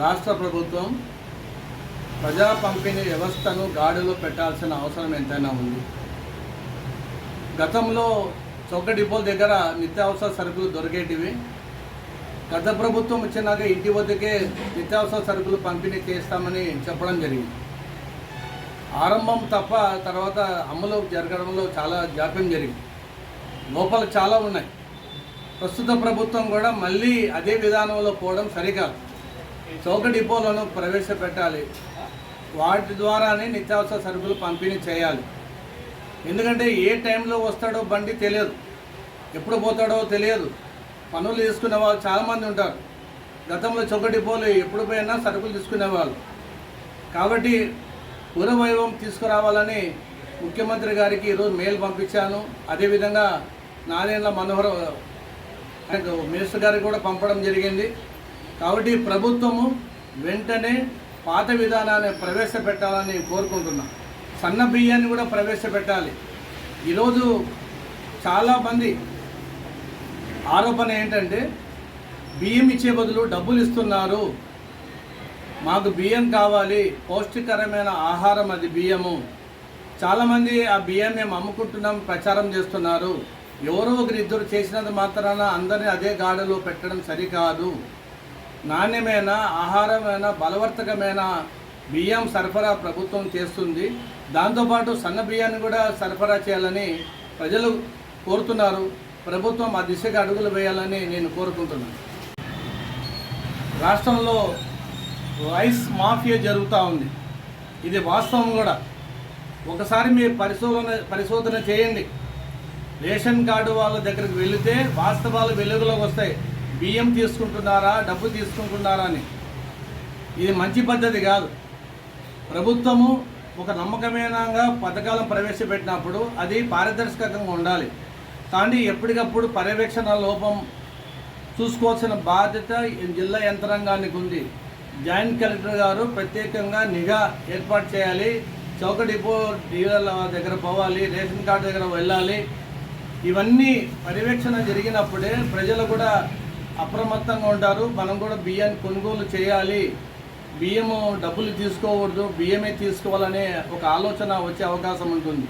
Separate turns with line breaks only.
రాష్ట్ర ప్రభుత్వం ప్రజా పంపిణీ వ్యవస్థను గాడిలో పెట్టాల్సిన అవసరం ఎంతైనా ఉంది. గతంలో చౌక డిపోల దగ్గర నిత్యావసర సరుకులు దొరికేటివి. గత ప్రభుత్వం వచ్చినాక ఇంటి వద్దకే నిత్యావసర సరుకులు పంపిణీ చేస్తామని చెప్పడం జరిగింది. ఆరంభం తప్ప తర్వాత అమలు జరగడంలో చాలా జాప్యం జరిగింది. లోపాలు చాలా ఉన్నాయి. ప్రస్తుత ప్రభుత్వం కూడా మళ్ళీ అదే విధానంలో పోవడం సరికాదు. చౌక డిపోలను ప్రవేశపెట్టాలి. వాటి ద్వారానే నిత్యావసర సరుకులు పంపిణీ చేయాలి. ఎందుకంటే ఏ టైంలో వస్తాడో బండి తెలియదు. ఎప్పుడు పోతాడో తెలియదు. పనులు తీసుకునే వాళ్ళు చాలామంది ఉంటారు. గతంలో చౌక డిపోలు ఎప్పుడు పోయినా సరుకులు తీసుకునేవాళ్ళు. కాబట్టి పూర్వవైభవం తీసుకురావాలని ముఖ్యమంత్రి గారికి ఈరోజు మెయిల్ పంపించాను. అదేవిధంగా నాదేళ్ళ మనోహర్ మినిస్టర్ గారికి కూడా పంపడం జరిగింది. కాబట్టి ప్రభుత్వము వెంటనే పాత విధానాన్ని ప్రవేశపెట్టాలని కోరుకుంటున్నాం. సన్న బియ్యాన్ని కూడా ప్రవేశపెట్టాలి. ఈరోజు చాలామంది ఆరోపణ ఏంటంటే బియ్యం ఇచ్చే బదులు డబ్బులు ఇస్తున్నారు. మాకు బియ్యం కావాలి పౌష్టికరమైన ఆహారం అది బియ్యము. చాలామంది ఆ బియ్యం మేము అమ్ముకుంటున్నాం ప్రచారం చేస్తున్నారు. ఎవరో ఒకరిద్దరు చేసినంత మాత్రాన అందరినీ అదే గాడిలో పెట్టడం సరికాదు. నాణ్యమైన ఆహారమైన బలవర్తకమైన బియ్యం సరఫరా ప్రభుత్వం చేస్తుంది. దాంతోపాటు సన్న బియ్యాన్ని కూడా సరఫరా చేయాలని ప్రజలు కోరుతున్నారు. ప్రభుత్వం ఆ దిశగా అడుగులు వేయాలని నేను కోరుకుంటున్నాను. రాష్ట్రంలో రైస్ మాఫియా జరుగుతూ ఉంది. ఇది వాస్తవం కూడా. ఒకసారి మీరు పరిశోధన పరిశోధన చేయండి. రేషన్ కార్డు వాళ్ళ దగ్గరికి వెళితే వాస్తవాలు వెలుగులోకి వస్తాయి. బియ్యం తీసుకుంటున్నారా డబ్బు తీసుకుంటున్నారా అని. ఇది మంచి పద్ధతి కాదు. ప్రభుత్వము ఒక నమ్మకమైనగా పథకాలను ప్రవేశపెట్టినప్పుడు అది పారదర్శకంగా ఉండాలి. కానీ ఎప్పటికప్పుడు పర్యవేక్షణ లోపం చూసుకోవాల్సిన బాధ్యత జిల్లా యంత్రాంగానికి ఉంది. జాయింట్ కలెక్టర్ గారు ప్రత్యేకంగా నిఘా ఏర్పాటు చేయాలి. చౌక డిపో డీలర్ల దగ్గర పోవాలి రేషన్ కార్డు దగ్గర వెళ్ళాలి. ఇవన్నీ పర్యవేక్షణ జరిగినప్పుడే ప్రజలు కూడా అప్రమత్తంగా ఉంటారు. మనం కూడా బియ్యాన్ని కొనుగోలు చేయాలి. బియ్యము డబ్బులు తీసుకోకూడదు. బియ్యమే తీసుకోవాలనే ఒక ఆలోచన వచ్చే అవకాశం ఉంటుంది.